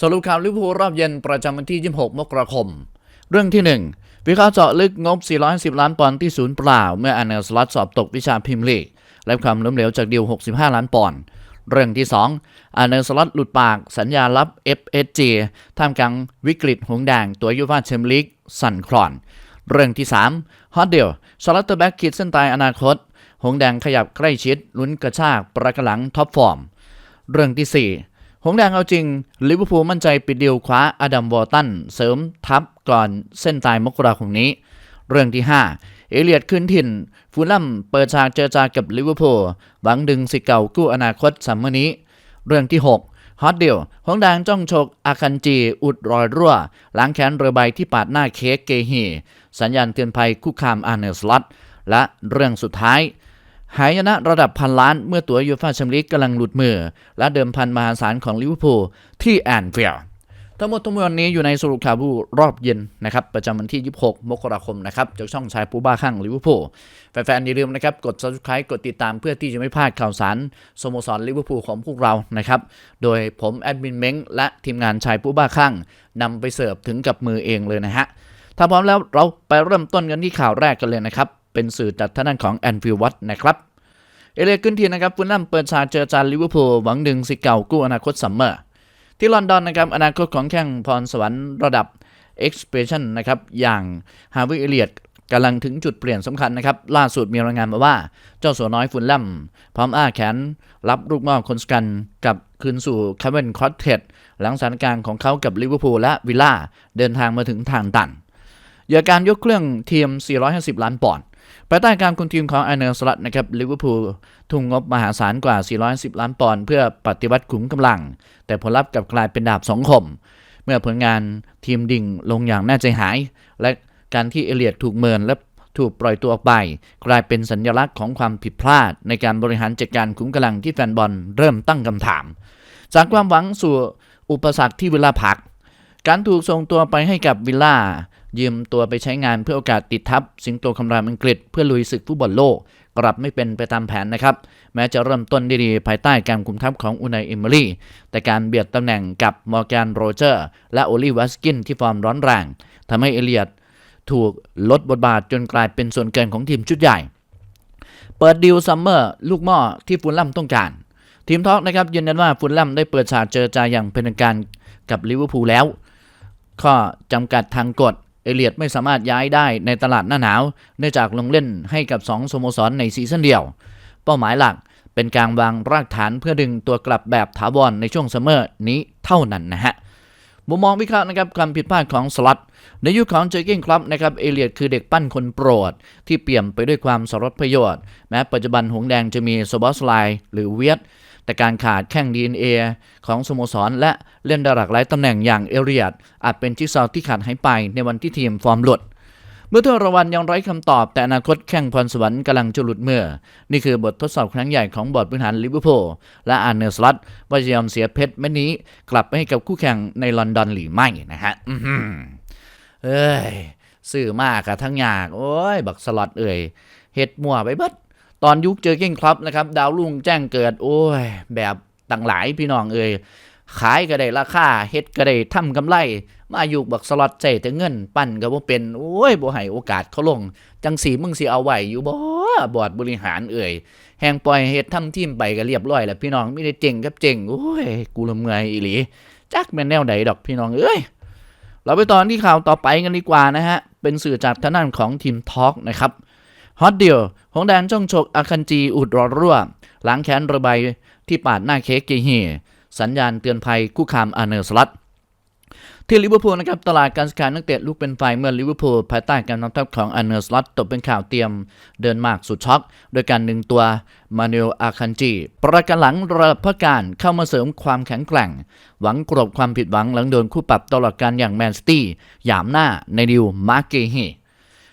สรุปข่าวลิเวอร์พูลรอบเย็นประจำวันที่ 26 มกราคม เรื่องที่ 1 วิเคราะห์เจาะลึกงบ 410 ล้านปอนด์ที่ศูนย์เปล่า เมื่ออันเนลสล็อตสอบตกวิชาพิมพ์ลีก และความล้มเหลวจากดีล65 ล้านปอนด์ เรื่องที่ 2อันเนลสล็อตหลุดปากสัญญาลับ FSG ท่ามกลางวิกฤตหงแดงตัวยูฟาแชมเปี้ยนลีกสั่นคลอน เรื่องที่3ฮอตเดลชาร์ลอตเตอร์แบ็กขีดเส้นตายอนาคต หงแดงขยับใกล้ชิดลุ้นกระชากประกหลังท็อปฟอร์ม เรื่องที่ 4 หงแดงเอาจริงลิเวอร์พูลมั่นใจปิดดีลคว้าอดัมวอร์ตันเสริมทัพก่อนเส้นตายมกราคมนี้ เรื่องที่ 5 เอเลียดขึ้นถิ่น ฟูลลัมเปิดฉากเจรจากับลิเวอร์พูลหวังดึงสิเก่ากู้อนาคตซัมเมอร์นี้ เรื่องที่ 6ฮอตเดียวหงแดงจ้องฉกอาคันจี อุดรอยรั่ว ล้างแค้นเรือใบที่ปาดหน้าเค้กเกฮี สัญญาณเตือนภัยคุกคามอาร์เนสลัตและเรื่องสุดท้าย หายนะระดับพันล้านเมื่อตัวยูฟ่าแชมเปี้ยนลีกกำลังหลุดมือ และเดิมพันมหาศาลของลิเวอร์พูลที่แอนฟิลด์ทั้งหมดทั้งมวลนี้อยู่ในสรุปข่าวบูรอบเย็นนะครับ ประจำวันที่ 26 มกราคมนะครับจากช่องชายปูบ้าข้างลิเวอร์พูลแฟนๆอย่าลืมนะครับ กด subscribe กดติดตามเพื่อที่จะไม่พลาดข่าวสารสโมสรลิเวอร์พูลของพวกเรานะครับ โดยผมแอดมินเม้งและทีมงานชายปูบ้าข้างนำไปเสิร์ฟถึงกับมือเองเลยนะฮะถ้าพร้อมแล้วเราไปเริ่มต้นกันที่ข่าวแรกกันเลยนะครับเป็นสื่อจากท่านานของแอนฟิลวัตนะครับ เอเลียขึ้นทีนะครับฟุตลัมเปิดฉากเจอจานลิเวอร์พูลหวังดึงสกิเก่ากู้อนาคตซัมเมอร์ที่ลอนดอนนะครับอนาคตของแข้งพรสวรรค์ระดับ Expression นะครับอย่างฮาวิเอเลียดกำลังถึงจุดเปลี่ยนสำคัญนะครับ ล่าสุดมีรายงานมาว่า เจ้าสัวน้อยฟุตลัมพร้อมอ้าแขน รับลูกมอคนสกันกับคืนสู่คาเวนคอตเทดหลังสถานการณ์ของเขากับลิเวอร์พูลและวิลล่า เดินทางมาถึงทางตันเหยื่อการยกเครื่องทีม 450 ล้านปอนด์ ภายใต้การคุมทีมของไอเนลสลัดนะครับลิเวอร์พูลทุ่งงบมหาศาลกว่า 410 ล้านปอนด์เพื่อปฏิวัติขุมกำลัง แต่ผลลัพธ์กลับกลายเป็นดาบสองคม เมื่อผลงานทีมดิ่งลงอย่างน่าใจหาย และการที่เอเลียดถูกเมินและถูกปล่อยตัวออกไป กลายเป็นสัญลักษณ์ของความผิดพลาด ในการบริหารจัดการขุมกำลังที่แฟนบอลเริ่มตั้งคำถาม จากความหวังสู่อุปสรรคที่เวลาพัก การถูกส่งตัวไปให้กับวิลล่า ยืมตัวไปใช้งานเพื่อโอกาสติดทับสิงโตคำรามอังกฤษเพื่อลุยศึกฟุตบอลโลก กลับไม่เป็นไปตามแผนนะครับ แม้จะเริ่มต้นด้ดีภายใต้การคุมทัพของอุนายเอมิลี่ แต่การเบียดตำแหน่งกับมอร์แกนโรเจอร์ และโอลิวัสกินที่ฟอร์มร้อนแรงทำให้เอเลียดถูกลดบทบาทจนกลายเป็นส่วนเกินของทีมชุดใหญ่ เปิดดิวซัมเมอร์ลูกหม้อที่ฟูลลัมต้องการ ทีมทอกนะครับยืนยันว่าฟูลลัมได้เปิดฉากเจรจาอย่างเป็นทางการกับลิเวอร์พูลแล้ว ข้อจำกัดทางกฎ เอเลียดไม่สามารถย้ายได้ในตลาดหน้าหนาวเนื่องจากลงเล่นให้กับ 2สโมสรในซีซั่นเดียว เป้าหมายหลักเป็นการวางรากฐานเพื่อดึงตัวกลับแบบถาวรในช่วงซัมเมอร์นี้เท่านั้นนะฮะมุมมองวิเคราะห์นะครับความผิดพลาดของสล็อตในยุคของเจอร์เก้นครับนะครับเอเลียดคือเด็กปั้นคนโปรด ที่เปี่ยมไปด้วยความสารสประโยชน์ แม้ปัจจุบันหงแดงจะมีสบอสไลหรือเวียด แต่การขาดแข้ง DNA ของสโมสร และเล่นด้หลากหลายตำแหน่งอย่างเอเรียดอาจเป็นจิ๊กซอว์ที่ขาดหายไปในวันที่ทีมฟอร์มหลุดเมื่อถ้วรวัลยังไร้คำตอบแต่อนาคตแข่งพรสวรรค์กำลังจะหลุดเมื่อ นี่คือบททดสอบครั้งใหญ่ของบอร์ดบริหารลิเวอร์พูลและอาร์เนลสลัตว่าจะยอมเสียเพชรเม็ดนี้ กลับไปให้กับคู่แข่งในลอนดอนหรือไม่นะฮะเอ้ยสื่อมากอะทั้งยาก โอ้ย บักสล็อตเอ่ยเฮ็ดมั่วไปเบิด ตอนยุคเจอเก้งครับนะครับดาวรุ่งแจ้งเกิด โอ้ย แบบต่างหลายพี่น้องเอ่ยขายก็ได้ราคาเฮ็ดก็ได้ทำกำไร มาอยู่บักสล็อตใจแต่เงิน ปั้นก็บ่เป็น โอ้ยบ่ให้โอกาสเขาลง จังสีมึงสิเอาไว้อยู่บ่บอร์ดบริหารเอ่ยแหงปล่อยเฮ็ดทำทีมไปก็เรียบร้อยแล้วพี่น้องมีได้เจ๋งกับเจ๋งโอ้ย กูละเมื่อยอีหลีจักแม่นแนวใดดอกพี่น้องเอ้ยเราไปตอนที่ข่าวต่อไปกันดีกว่านะฮะเป็นสื่อจากทางด้านของทีมทอล์กนะครับ ฮอตเดียวของแดนจ้องฉกอาคันจีอุดรอรั่วล้างแค้นระบายที่ปาดหน้าเค้กเกเฮสัญญาณเตือนภัยคู่คามอาร์เนลสลัตที่ลิเวอร์พูลนะครับตลาดการซื้อขายนักเตะลุกเป็นไฟเมื่อลิเวอร์พูลภายใต้การนำทัพของอาร์เนลสลัตตกเป็นข่าวเตรียมเดินมากสุดช็อก โดยการหนึ่งตัวมานูเอลอาคันจีประกันหลังระดับพการเข้ามาเสริมความแข็งแกร่ง หวังกลบความผิดหวังหลังโดนคู่ปรับตลอดการอย่างแมนซิตี้หยามหน้าในดิวมาร์เกเฮ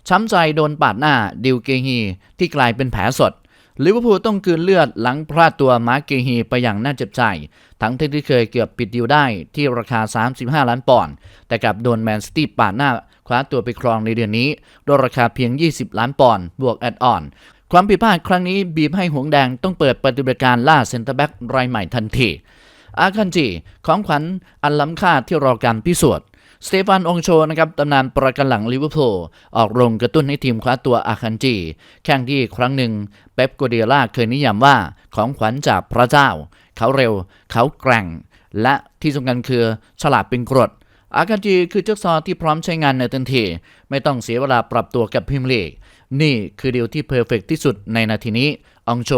ช้ำใจโดนปาดหน้าดิวเกฮีที่กลายเป็นแผลสดลิเวอร์พูลต้องคืนเลือดหลังพลาดตัวมาร์เกฮีไปอย่างน่าเจ็บใจ ทั้งที่เคยเกือบปิดดิวได้ที่ราคา 35 ล้านปอนด์แต่กลับโดนแมนซิตี้ปาดหน้า คว้าตัวไปครองในเดือนนี้โดยราคาเพียง 20 ล้านปอนด์บวกแอดออน ความผิดพลาดครั้งนี้บีบให้หงแดงต้องเปิดปฏิบัติการล่าเซนเตอร์แบ็กรายใหม่ทันทีอาคันจีของขวัญอันล้ำค่าที่รอการพิสูจน์ สเตฟานองโชนะครับตำนานประกันหลังลิเวอร์พูลออกโรงกระตุ้นให้ทีมคว้าตัวอาคันจี แข่งที่ครั้งหนึ่งเป๊ปโกเดียล่าเคยนิยามว่าของขวัญจากพระเจ้า เขาเร็ว เขาแกร่ง และที่สำคัญคือฉลาดเป็นกรดอาคันจีคือเจ้าซอที่พร้อมใช้งานในทันที ไม่ต้องเสียเวลาปรับตัวกับพรีเมียร์ลีก นี่คือเดียวที่เพอร์เฟกที่สุดในนาทีนี้องโช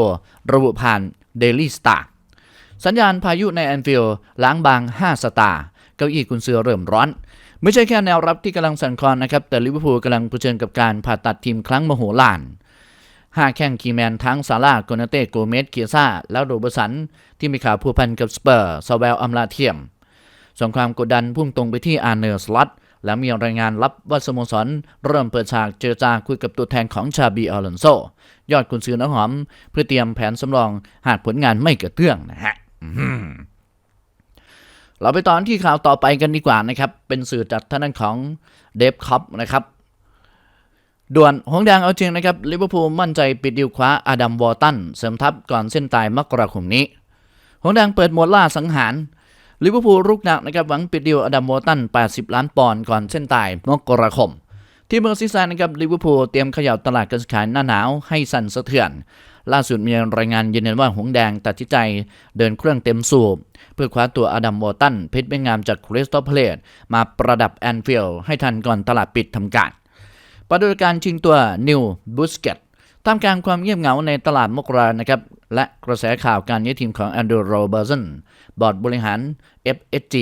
ระบุผ่านเดลี่สตาร์สัญญาณพายุในแอนฟิลด์ล้างบาง 5 สตาร์ เก้าอี้กุนเสือเริ่มร้อน ไม่ใช่แค่แนวรับที่กำลังสั่นคลอนนะครับ แต่ลิเวอร์พูลกำลังเผชิญกับการผ่าตัดทีมครั้งมโหฬารห้าแข้งคีแมนทั้งซาร่าโกนาเต้โกเมสเกียซาแล้วโรเบร์สัน ที่มีข่าวพัวพันกับสเปอร์ซาเวลอัมลาเทียมสงครามกดดันพุ่งตรงไปที่อาร์เนอร์สลอตและมีรายงานลับว่าสโมสรเริ่มเปิดฉากเจรจาคุยกับตัวแทนของชาบีอัลอนโซ ยอดกุนซือน้ำหอม เพื่อเตรียมแผนสำรองหากผลงานไม่เกระเตื้องนะฮะ เราไปตอนที่ข่าวต่อไปกันดีกว่านะครับ เป็นสื่อจากท่านานของเดฟคอปนะครับ ด่วนหงแดงเอาจริงนะครับลิเวอร์พูลมั่นใจปิดดิวคว้าอาดัมวอร์ตันเสริมทัพก่อนเส้นตายมกราคมนี้หงแดงเปิดหมดล่าสังหารลิเวอร์พูลรุกหนักนะครับหวังปิดดิวอดัมวอร์ตัน 80 ล้านปอนด์ก่อนเส้นตายมกราคม ที่เมืองซีแซนนะครับลิเวอร์พูลเตรียมเขย่าตลาดการขายหน้าหนาวให้สั่นสะเทือน ล่าสุดมีรายงานยืนยันว่าหงแดงตัดสินใจเดินเครื่องเต็มสูบ เพื่อคว้าตัวอดัมวอตันเพชรเม็ดงามจากคริสตัลเพลตมาประดับแอนฟิลด์ให้ทันก่อนตลาดปิดทำการปฏิบัติการชิงตัวนิวบูสเกตท่ามกลางความเงียบเหงาในตลาดมกรานะครับ และกระแสข่าวการย้ายทีมของแอนดรูโรเบอร์สันบอร์ดบริหาร FSG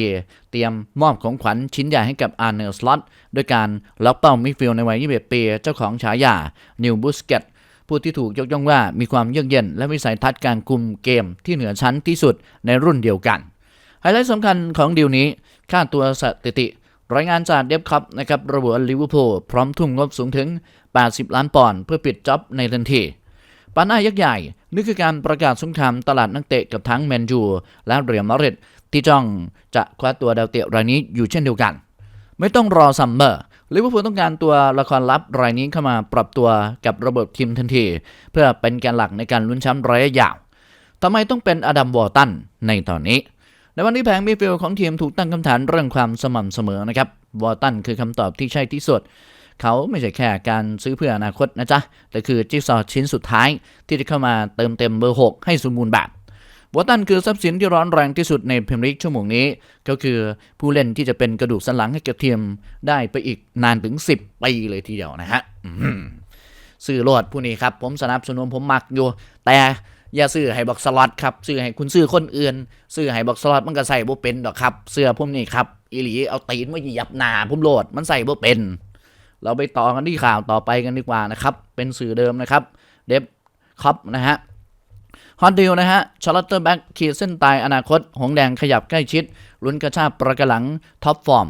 เตรียมมอบของขวัญชิ้นใหญ่ให้กับอาร์เนลสล็อตด้วยการล็อกเป้ามิฟิลในวัย 21 ปี เจ้าของฉายานิวบูสเกต ผู้ที่ถูกยกย่องว่ามีความเยือกเย็น และวิสัยทัศน์การคุมเกมที่เหนือชั้นที่สุดในรุ่นเดียวกัน ไฮไลท์สำคัญของดีลนี้ ค่าตัวสถิติ รายงานจากเดฟคัพนะครับระบุว่าลิเวอร์พูลพร้อมทุ่มงบสูงถึง 80 ล้านปอนด์เพื่อปิดจ็อบในทันทีปาน้ายักษ์ใหญ่นี่คือการประกาศสงครามตลาดนักเตะกับทั้งแมนยูและเรียลมาดริดที่จ้องจะคว้าตัวดาวเตะรายนี้อยู่เช่นเดียวกัน ไม่ต้องรอซัมเมอร์ลิเวอร์พูลต้องการตัวละครลับรายนี้เข้ามาปรับตัวกับระบบทีมทันที เพื่อเป็นแกนหลักในการลุ้นแชมป์ระยะยาวทำไมต้องเป็นอดัมวอร์ตันในตอนนี้ ในวันนี้แผงมิดฟิลด์ของทีมถูกตั้งคำถามเรื่องความสม่ำเสมอนะครับวอร์ตันคือคำตอบที่ใช่ที่สุด เขาไม่ใช่แค่การซื้อเพื่ออนาคตนะจ๊ะแต่คือจิ๊กซอว์ชิ้นสุดท้ายที่จะเข้ามาเติมเต็มเบอร์ 6 ให้สมบูรณ์แบบ วอร์ตันคือทรัพย์สินที่ร้อนแรงที่สุดในพรีเมียร์ลีกชั่วโมงนี้ ก็คือผู้เล่นที่จะเป็นกระดูกสันหลังให้กับทีมได้ไปอีกนานถึง 10 ปีเลยทีเดียวนะฮะอื้อหือซื้อโลดผู้นี้ครับ ผมสนับสนุนผมมักอยู่ แต่อย่าซื้อให้บอกสล็อตครับซื้อให้คุณซื้อคนอื่นซื้อให้บอกสล็อตมันก็ใส่บ่เป็นดอกครับเสื้อผมนี่ครับอีหลีเอาตีนมาหยียบหนาผมโหลดมันใส่บ่เป็น เราไปต่อกันที่ข่าวต่อไปกันดีกว่านะครับ เป็นสื่อเดิมนะครับ เดฟคอปนะฮะ ฮอตดิวนะฮะชาร์ลอตเตอร์แบ็กขีดเส้นตายอนาคต หงแดงขยับใกล้ชิดลุ้นกระชากประกหลังท็อปฟอร์ม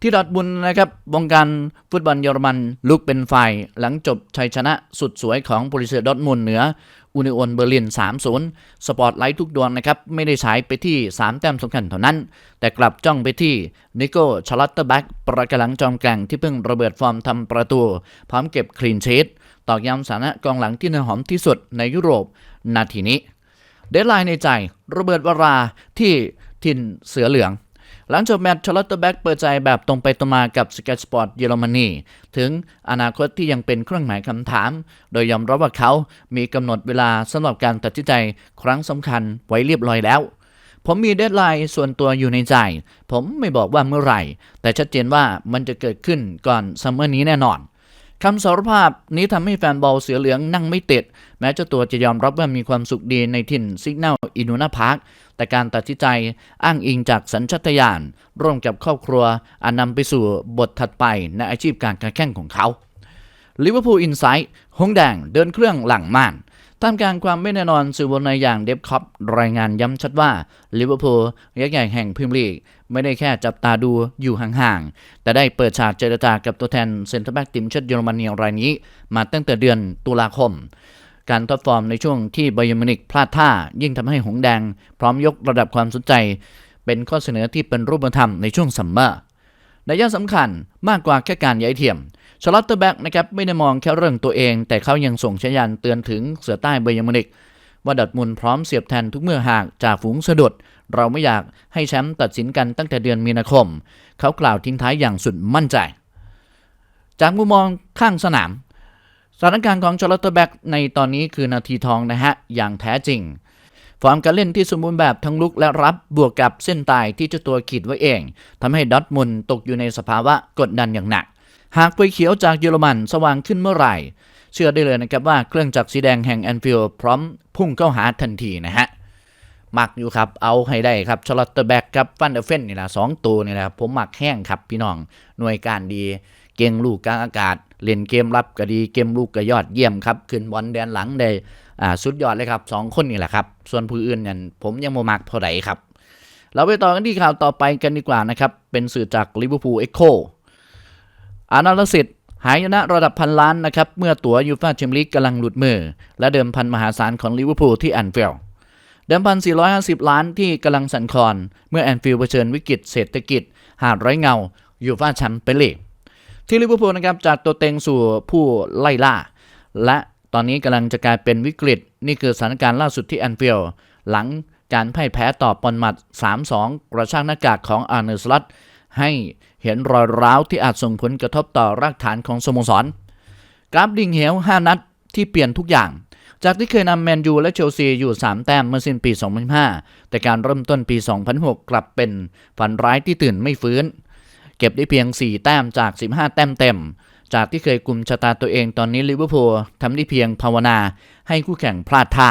ที่ดอทบุนด์นะครับวงการฟุตบอลเยอรมันลุกเป็นไฟหลังจบชัยชนะสุดสวยของบริเซดอร์ทมุนเหนืออุนิโอนเบอร์ลิน 3-0 สปอร์ตไลท์ทุกดวงนะครับ ไม่ได้ฉายไปที่ 3 แต้มสำคัญเท่านั้น แต่กลับจ้องไปที่นิโก้ชาร์ลอตเตอร์แบ็กประกหลังจอมแกร่งที่เพิ่งระเบิดฟอร์มทำประตู พร้อมเก็บคลีนชีตตอกย้ำสถานะกองหลังที่เนื้อหอมที่สุดในยุโรป นาทีนี้ เดดไลน์ในใจระเบิดวราที่ทินเสือเหลือง หลังจบแมตช์ชาร์ลอตเตอร์แบ็กเปิดใจแบบตรงไปตรงมากับสเก y สปอร์ตเยอรมนีถึงอนาคตที่ยังเป็นเครื่องหมายคำถาม โดยยอมรับว่าเขามีกำหนดเวลาสำหรับการตัดสินใจครั้งสำคัญไว้เรียบร้อยแล้วผมมีเดดไลน์ส่วนตัวอยู่ในใจ ผมไม่บอกว่าเมื่อไหร่ แต่ชัดเจนว่ามันจะเกิดขึ้นก่อนซัมเมอร์นี้แน่นอน คำสารภาพนี้ทำให้แฟนบอลเสือเหลืองนั่งไม่ติด แม้เจ้าตัวจะยอมรับว่ามีความสุขดีในถิ่นซิกเนลอินูนาพาร์คแต่การตัดสินใจอ้างอิงจากสัญชาตญาณร่วมกับครอบครัวอันนำไปสู่บทถัดไปในอาชีพการแข่งของเขาลิเวอร์พูลอินไซต์หงแดงเดินเครื่องหลังม่านท่ามกลางความไม่แน่นอนสื่อวงในอย่างเดฟคอปรายงานย้ำชัดว่าลิเวอร์พูลยักษ์ใหญ่แห่งพรีเมียร์ลีก ไม่ได้แค่จับตาดูอยู่ห่างๆ แต่ได้เปิดฉากเจรจากับตัวแทนเซ็นเตอร์แบ็กทีมชาติเยอรมนีรายนี้ มาตั้งแต่เดือนตุลาคม การทดฟอร์มในช่วงที่ไบเยอร์มินิกพลาดท่า ยิ่งทำให้หงแดง พร้อมยกระดับความสนใจ เป็นข้อเสนอที่เป็นรูปธรรมในช่วงซัมเมอร์นัยสำคัญมากกว่าแค่การย้ายเทียมชาร์ลอตเตอร์แบ็กนะครับไม่ได้มองแค่เรื่องตัวเอง แต่เขายังส่งสัญญาณเตือนถึงเสือใต้เบอร์ยมุนิก ว่าดอทมุนพร้อมเสียบแทนทุกเมื่อหากจากฝูงสะดุด เราไม่อยากให้แชมป์ตัดสินกันตั้งแต่เดือนมีนาคม เขากล่าวทิ้งท้ายอย่างสุดมั่นใจ จากมุมมองข้างสนามสถานการณ์ของชาร์ลอตเตอร์แบ็กในตอนนี้คือนาทีทองนะฮะ อย่างแท้จริง ฟอร์มการเล่นที่สมบูรณ์แบบทั้งลุกและรับบวกกับเส้นตายที่เจ้าตัวขีดไว้เองทำให้ดอทมุนตกอยู่ในสภาวะกดดันอย่างหนัก หากไฟเขียวจากเยอรมันสว่างขึ้นเมื่อไหร่ เชื่อได้เลยนะครับว่าเครื่องจักรสีแดงแห่งแอนฟิลด์พร้อมพุ่งเข้าหาทันทีนะฮะหมักอยู่ครับเอาให้ได้ครับชลอตเตอร์แบ็กครับฟันเดอร์เฟนนี่แหละสองตัวนี่แหละผมหมักแห้งครับพี่น้องหน่วยการดี เก่งลูกกลางอากาศ เล่นเกมรับก็ดีเกมลูกก็ยอดเยี่ยมครับขึ้นบอลแดนหลังได้อ่าสุดยอดเลยครับสองคนนี่แหละครับส่วนผู้อื่นเนี่ยผมยังโมมักเท่าไหร่ครับเราไปต่อกันที่ข่าวต่อไปกันดีกว่านะครับ เป็นสื่อจากลิเวอร์พูลเอ็กโคอานาลสิต หายนะระดับพันล้านนะครับเมื่อตั๋วยูฟ่าแชมเปี้ยนลีกกำลังหลุดมือ และเดิมพันมหาศาลของลิเวอร์พูลที่แอนฟิลด์เดิมพัน 450 ล้านที่กำลังสั่นคลอน เมื่อแอนฟิลด์เผชิญวิกฤตเศรษฐกิจ หาดไร้เงายูฟ่าแชมเปี้ยนลีกที่ลิเวอร์พูลนะครับจากตัวเต็งสู่ผู้ไล่ล่า และตอนนี้กำลังจะกลายเป็นวิกฤต นี่คือสถานการณ์ล่าสุดที่แอนฟิลด์หลังการพ่ายแพ้ต่อปอนมัด 3-2 กระชากหน้ากากของอาร์เนสลัต ให้เห็นรอยร้าวที่อาจส่งผลกระทบต่อรากฐานของสโมสร กราฟดิงเหว5นัดที่เปลี่ยนทุกอย่าง จากที่เคยนำแมนยูและเชลซีอยู่ 3 แต้มเมื่อสิ้นปี 2005 แต่การเริ่มต้นปี 2006 กลับเป็นฝันร้ายที่ตื่นไม่ฟื้น เก็บได้เพียง 4 แต้มจาก 15 แต้มเต็ม จากที่เคยกลุ่มชะตาตัวเองตอนนี้ลิเวอร์พูลทำได้เพียงภาวนา ให้คู่แข่งพลาดท่า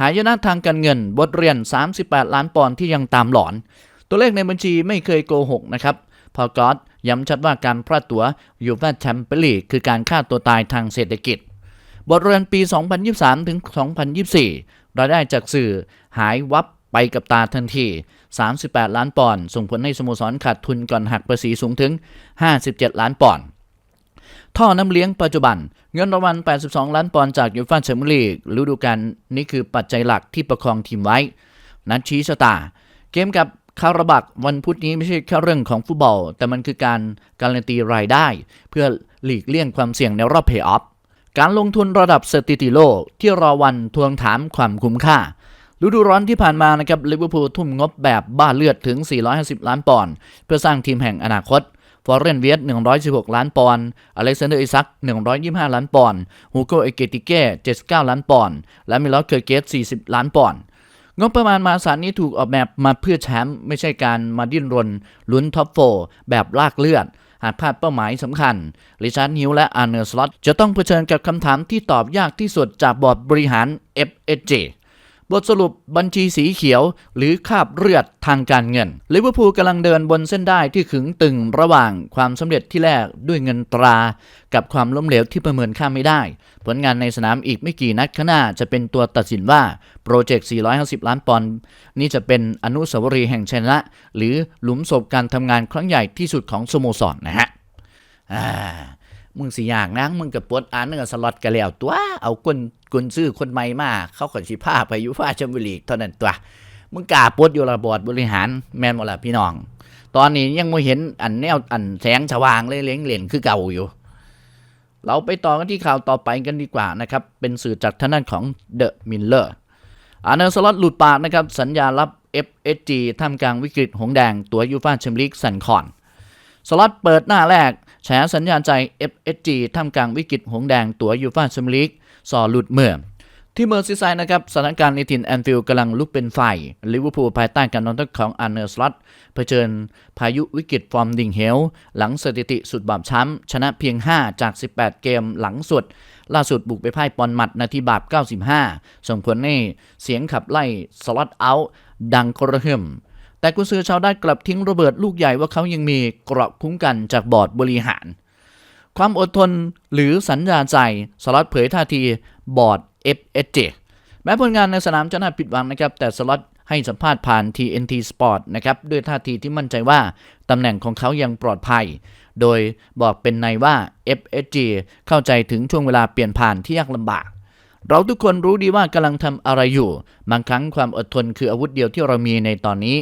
หายนะทางการเงินบทเรียน 38 ล้านปอนด์ที่ยังตามหลอน ตัวเลขในบัญชีไม่เคยโกหกนะครับ พอกอดย้ำชัดว่าการพลาดตัวยูฟ่าแชมเปี้ยนลีกคือการฆ่าตัวตายทางเศรษฐกิจ บทเรียนปี 2023 ถึง 2024 รายได้จากสื่อหายวับไปกับตาทันที 38 ล้านปอนด์ ส่งผลให้สโมสรขาดทุนก่อนหักภาษีสูงถึง 57 ล้านปอนด์ ท่อน้ำเลี้ยงปัจจุบัน เงินรางวัล 82 ล้านปอนด์จากยูฟ่าแชมเปี้ยนลีกฤดูกาลนี้คือปัจจัยหลักที่ประคองทีมไว้ นัดชี้ชะตา เกมกับ คาราบักวันพุธนี้ไม่ใช่แค่เรื่องของฟุตบอล แต่มันคือการการันตีรายได้ เพื่อหลีกเลี่ยงความเสี่ยงในรอบเพย์ออฟการลงทุนระดับสถิติโลกที่รอวันทวงถามความคุ้มค่าฤดูร้อนที่ผ่านมานะครับลิเวอร์พูลทุ่มงบแบบบ้าเลือดถึง 450 ล้านปอนด์เพื่อสร้างทีมแห่งอนาคต ฟอร์เรนเวียต116 ล้านปอนด์อเล็กซานเดอร์อิซัก 125 ล้านปอนด์ ฮูโกเอเกติเก้ 79 ล้านปอนด์ และมิลอสเคอร์เกต40 ล้านปอนด์ งบประมาณมาศาลนี้ถูกออกแบบมาเพื่อแชมป์ไม่ใช่การมาดิ้นรน ลุ้นท็อปโฟร์แบบลากเลือด หากพลาดเป้าหมายสำคัญริชาร์ดฮิวและอาร์เนอร์สล็อตจะต้องเผชิญกับคำถามที่ตอบยากที่สุดจากบอร์ดบริหาร FSG บทสรุปบัญชีสีเขียว หรือคาบเลือดทางการเงินลิเวอร์พูลกำลังเดินบนเส้นได้ที่ขึงตึงระหว่างความสำเร็จที่แรกด้วยเงินตรา กับความล้มเหลวที่ประเมินค่าไม่ได้ ผลงานในสนามอีกไม่กี่นัดข้างหน้าจะเป็นตัวตัดสินว่าโปรเจกต์ 450 ล้านปอนด์นี่จะเป็นอนุสาวรีย์แห่งชัยนะ หรือหลุมศพการทำงานครั้งใหญ่ที่สุดของสโมสรนะฮะอ่า มึงสิอยากนังมึงกับปวดอ่านเนื้อสล็อตกันแล้วตัวเอาคนคนซื้อคนใหม่มาเข้าขนสิผ้าไปยุฟ้าแชมเปี้ยนลีกเท่านั้นตัวมึงกล้าปวดอยู่ระบอดบริหารแมนหมดละพี่น้อง ตอนนี้ยังไม่เห็นอันแนวอันแสงสว่างเลยเลี้ยงเหรียญคือเก่าอยู่ เราไปต่อกันที่ข่าวต่อไปกันดีกว่านะครับ เป็นสื่อจากทางด้านของเดอะมิลเลอร์อาร์เนอร์สล็อตหลุดปากนะครับ สัญญารับ FSG ท่ามกลางวิกฤตหงแดง ตัวยูฟ่าแชมเปี้ยนลีกสันคอนสล็อตเปิดหน้าแรก แฉสัญญาณใจ FSG ท่ามกลางวิกฤตหงแดงตัวยูฟ่าแชมเปี้ยนลีกสอหลุดเมื่อที่เมอร์ซีไซด์นะครับสถานการณ์ในถิ่นแอนฟิลด์กำลังลุกเป็นไฟลิเวอร์พูลภายใต้การนำทัพของอาร์เนอร์สลอตเผชิญพายุวิกฤตฟอร์มดิ่งเหว หลังสถิติสุดบาปช้ำ ชนะเพียง 5 จาก 18 เกมหลังสุด ล่าสุดบุกไปพ่ายปอนมัดนาทีบาป 95 ส่งผลให้เสียงขับไล่สล็อตเอาท์ดังกระหึ่ม แต่กุนซือชาวได้กลับทิ้งระเบิดลูกใหญ่ว่าเขายังมีเกราะคุ้มกันจากบอร์ดบริหาร ความอดทนหรือสัญญาใจสล็อตเผยท่าทีบอร์ด FSG แม้ผลงานในสนามจะน่าผิดหวังนะครับ แต่สล็อตให้สัมภาษณ์ผ่าน TNT Sport นะครับ ด้วยท่าทีที่มั่นใจว่าตำแหน่งของเขายังปลอดภัย โดยบอกเป็นในว่า FSG เข้าใจถึงช่วงเวลาเปลี่ยนผ่านที่ยากลำบาก เราทุกคนรู้ดีว่ากำลังทำอะไรอยู่ บางครั้งความอดทนคืออาวุธเดียวที่เรามีในตอนนี้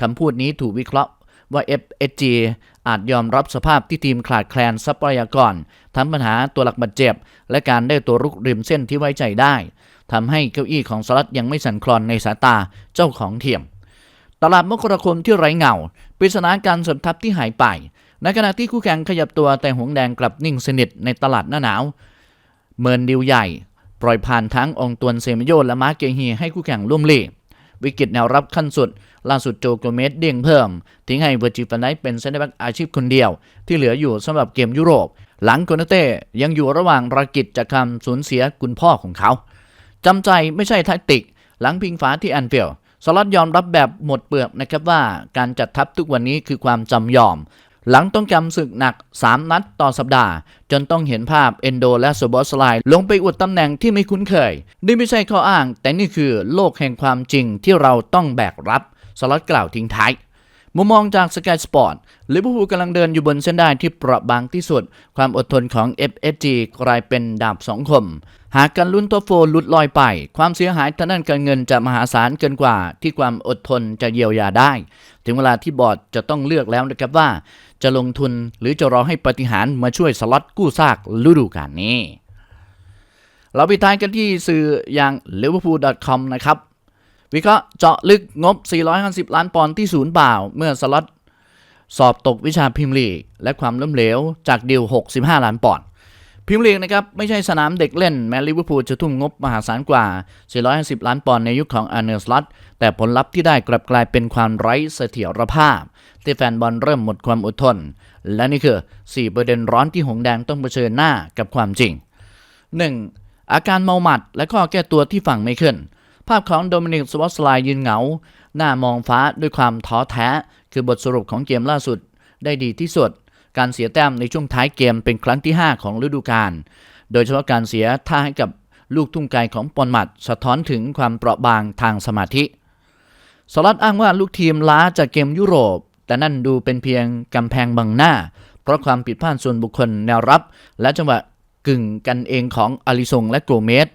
คำพูดนี้ถูกวิเคราะห์ว่า FSG อาจยอมรับสภาพที่ทีมขาดแคลนทรัพยากรทั้งปัญหาตัวหลักบาดเจ็บ และการได้ตัวรุกริมเส้นที่ไว้ใจได้ทำให้เก้าอี้ของสลัดยังไม่สั่นคลอนในสายตาเจ้าของเทียม ตลาดมกราคมที่ไร้เงาปริศนาการสมทัพที่หายไป ในขณะที่คู่แข่งขยับตัวแต่หงแดงกลับนิ่งสนิทในตลาดหน้าหนาว เมินดิวใหญ่ ปล่อยผ่านทั้งองตวนเซมิโยและมาร์เกฮีให้คู่แข่งร่วมเล่วิกฤตแนวรับขั้นสุด ล่าสุดโจโกเมสเด้งเพิ่ม ทิ้งให้เวอร์จิฟันไดเป็นเซนเตอร์แบ็กอาชีพคนเดียว ที่เหลืออยู่สำหรับเกมยุโรป หลังโกนาเต้ยังอยู่ระหว่างรากิจจากคำสูญเสียคุณพ่อของเขาจำใจไม่ใช่แทคติก หลังพิงฟ้าที่แอนฟิลด์สล็อตยอมรับแบบหมดเปลือกนะครับว่าการจัดทัพทุกวันนี้คือความจำยอม หลังต้องกำศึกหนัก 3 นัดต่อสัปดาห์ จนต้องเห็นภาพเอนโดและโซบอสไลด์ลงไปอุดตำแหน่งที่ไม่คุ้นเคย นี่ไม่ใช่ข้ออ้าง แต่นี่คือโลกแห่งความจริงที่เราต้องแบกรับ สล็อตกล่าวทิ้งท้าย มุมมองจากสกายสปอร์ตลิเวอร์พูลกำลังเดินอยู่บนเส้นได้ที่เปราะบางที่สุด ความอดทนของ FSG กลายเป็นดาบสองคม หากการลุ้นตัวโฟลุดลอยไป ความเสียหายทางด้านการเงินจะมหาศาลเกินกว่า ที่ความอดทนจะเยียวยาได้ ถึงเวลาที่บอร์ดจะต้องเลือกแล้วนะครับว่า จะลงทุนหรือจะรอให้ปฏิหารมาช่วยสล็อตกู้ซากฤดูกาลนี้เราไปทายกันที่สื่ออย่าง liverpool.com นะครับ วิเคราะห์เจาะลึกงบ 450 ล้านปอนด์ที่ศูนย์เปล่าเมื่อสล็อตสอบตกวิชาพิมพ์ลีก และความล้มเหลวจากดีล65 ล้านปอนด์พิมพ์ลีกนะครับ ไม่ใช่สนามเด็กเล่น แม้ลิเวอร์พูลจะทุ่มงบมหาศาลกว่า 450 ล้านปอนด์ในยุคของอาร์เนอร์สล็อตแต่ผลลัพธ์ที่ได้กลับกลายเป็นความไร้เสถียรภาพ ที่แฟนบอลเริ่มหมดความอดทน และนี่คือ 4 ประเด็นร้อนที่หงแดงต้องเผชิญหน้ากับความจริง 1. อาการเมาหมัดและข้อแก้ตัวที่ฟังไม่ขึ้น ภาพของโดมินิกสวอตสไลยืนเหงา หน้ามองฟ้าด้วยความท้อแท้ คือบทสรุปของเกมล่าสุด ได้ดีที่สุด การเสียแต้มในช่วงท้ายเกมเป็นครั้งที่ 5 ของฤดูกาล โดยเฉพาะการเสียท่าให้กับลูกทุ่งไกลของปอนมัดสะท้อนถึงความเปราะบางทางสมาธิสลัดอ้างว่าลูกทีมล้าจากเกมยุโรป แต่นั่นดูเป็นเพียงกำแพงบังหน้า เพราะความผิดพลาดส่วนบุคคลแนวรับ และจังหวะกึ่งกันเองของอาริซงและโกเมส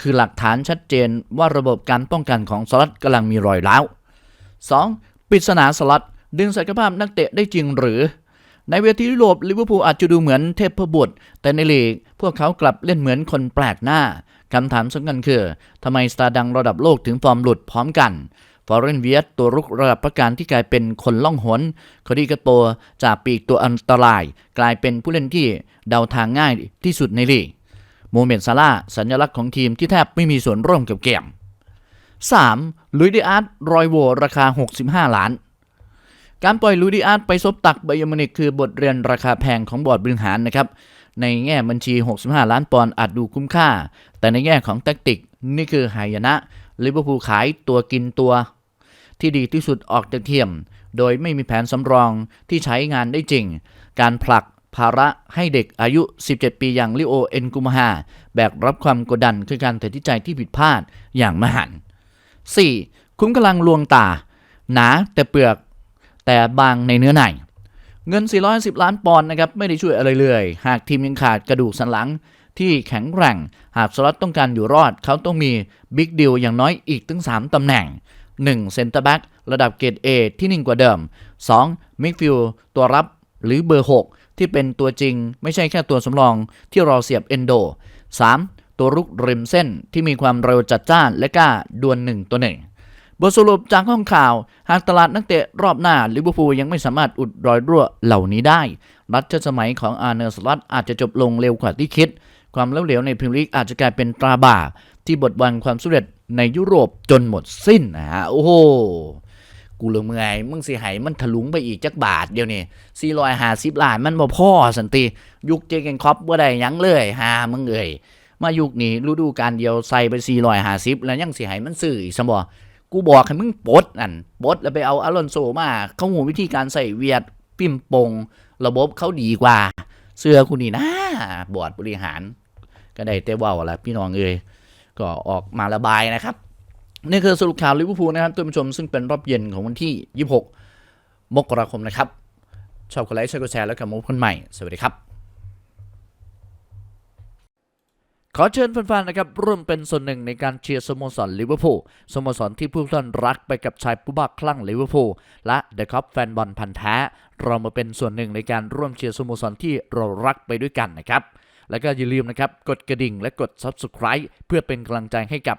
คือหลักฐานชัดเจนว่าระบบการป้องกันของสลัดกำลังมีรอยร้าว 2. ปริศนาสลัดดึงศักยภาพนักเตะได้จริงหรือ ในเวทียุโรปลิเวอร์พูลอาจจะดูเหมือนเทพบุตร แต่ในลีกพวกเขากลับเล่นเหมือนคนแปลกหน้าคำถามสำคัญคือทำไมสตาร์ดังระดับโลกถึงฟอร์มหลุดพร้อมกันฟอร์เรนเวียตตัวรุกระดับประการที่กลายเป็นคนล่องหนคดีกระโปจากปีกตัวอันตราย กลายเป็นผู้เล่นที่เดาทางง่ายที่สุดในลีก โมเมนต์ซาร่าสัญลักษณ์ของทีมที่แทบไม่มีส่วนร่วมเกับเกม 3. ลุยดิอาร์ตรอยโวราคา 65 ล้าน การปล่อยลุยดิอาร์ตไปซบตักไบยมิวนิกคือบทเรียนราคาแพงของบอร์ดบริหารนะครับ ในแง่บัญชี 65 ล้านปอนด์อาจดูคุ้มค่า แต่ในแง่ของแทคติก นี่คือหายนะลิเวอร์พูลขายตัวกินตัว ที่ดีที่สุดออกจากเทียม โดยไม่มีแผนสำรองที่ใช้งานได้จริง การผลัก ภาระให้เด็กอายุ 17 ปีอย่างลิโอเอ็นกุมฮาแบกรับความกดดันคือการตัดสินใจที่ผิดพลาดอย่างมหันต์ 4. คุ้มกำลังลวงตา หนาแต่เปลือกแต่บางในเนื้อในเงิน 410 ล้านปอนด์นะครับไม่ได้ช่วยอะไรเลย หากทีมยังขาดกระดูกสันหลังที่แข็งแกร่ง หากสล็อตต้องการอยู่รอด เขาต้องมีบิ๊กดิลอย่างน้อยอีกถึง 3 ตำแหน่ง 1. เซนเตอร์แบ็กระดับเกรด A ที่นิ่งกว่าเดิม 2. มิดฟิลด์ตัวรับหรือเบอร์ 6 ที่เป็นตัวจริง ไม่ใช่แค่ตัวสำรองที่รอเสียบเอนโด 3. ตัวรุกริมเส้นที่มีความเร็วจัดจ้านและกล้าดวลหนึ่งตัวหนึ่งบทสรุปจากห้องข่าว หากตลาดนักเตะรอบหน้าลิเวอร์พูลยังไม่สามารถอุดรอยรั่วเหล่านี้ได้ รัชสมัยของอาร์เนอร์สล็อตอาจจะจบลงเร็วกว่าที่คิด ความล้มเหลวในพรีเมียร์ลีกอาจจะกลายเป็นตราบาที่บทบังความสำเร็จในยุโรปจนหมดสิ้นนะฮะโอ้โห กูเลยเมื่อย มึงสิให้มันถลุงไปอีกจักบาทเดียวนี่สี่ร้อยห้าสิบล้านมันบ่พ่อสันติ ยุคเจเกนครอปบ่ได้ยังเลยฮามึงเอ่ยมายุคนี้ฤดูกาลเดียวใส่ไปสี่ร้อยห้าสิบแล้วยังสิให้มันซื้ออีกสมบ่กูบอกให้มึงปลดนั่นปลดแล้วไปเอาอารอนโซมาเขาหูวิธีการใส่เวียดปิ่มปง ระบบเขาดีกว่า เสื้อคุณนี่นะบอร์ดบริหาร ก็ได้แต่ว่าละพี่น้องเอ่ยก็ออกมาระบายนะครับ นี่คือสรุปข่าวลิเวอร์พูลนะครับท่านผู้ชมซึ่งเป็นรอบเย็นของวันที่ 26 มกราคมนะครับ ชอบกดไลค์ใช้กดแชร์แล้วกับมุกคนใหม่ สวัสดีครับ ขอเชิญแฟนๆนะครับร่วมเป็นส่วนหนึ่งในการเชียร์สโมสรลิเวอร์พูลสโมสรที่ผู้ท่านรักไปกับชายผู้บ้าคลั่งลิเวอร์พูลและเดอะคัพแฟนบอลพันธ์แท้ เรามาเป็นส่วนหนึ่งในการร่วมเชียร์สโมสรที่เรารักไปด้วยกันนะครับแล้วก็อย่าลืมนะครับกดกระดิ่งและกด Subscribe เพื่อเป็นกำลังใจให้กับ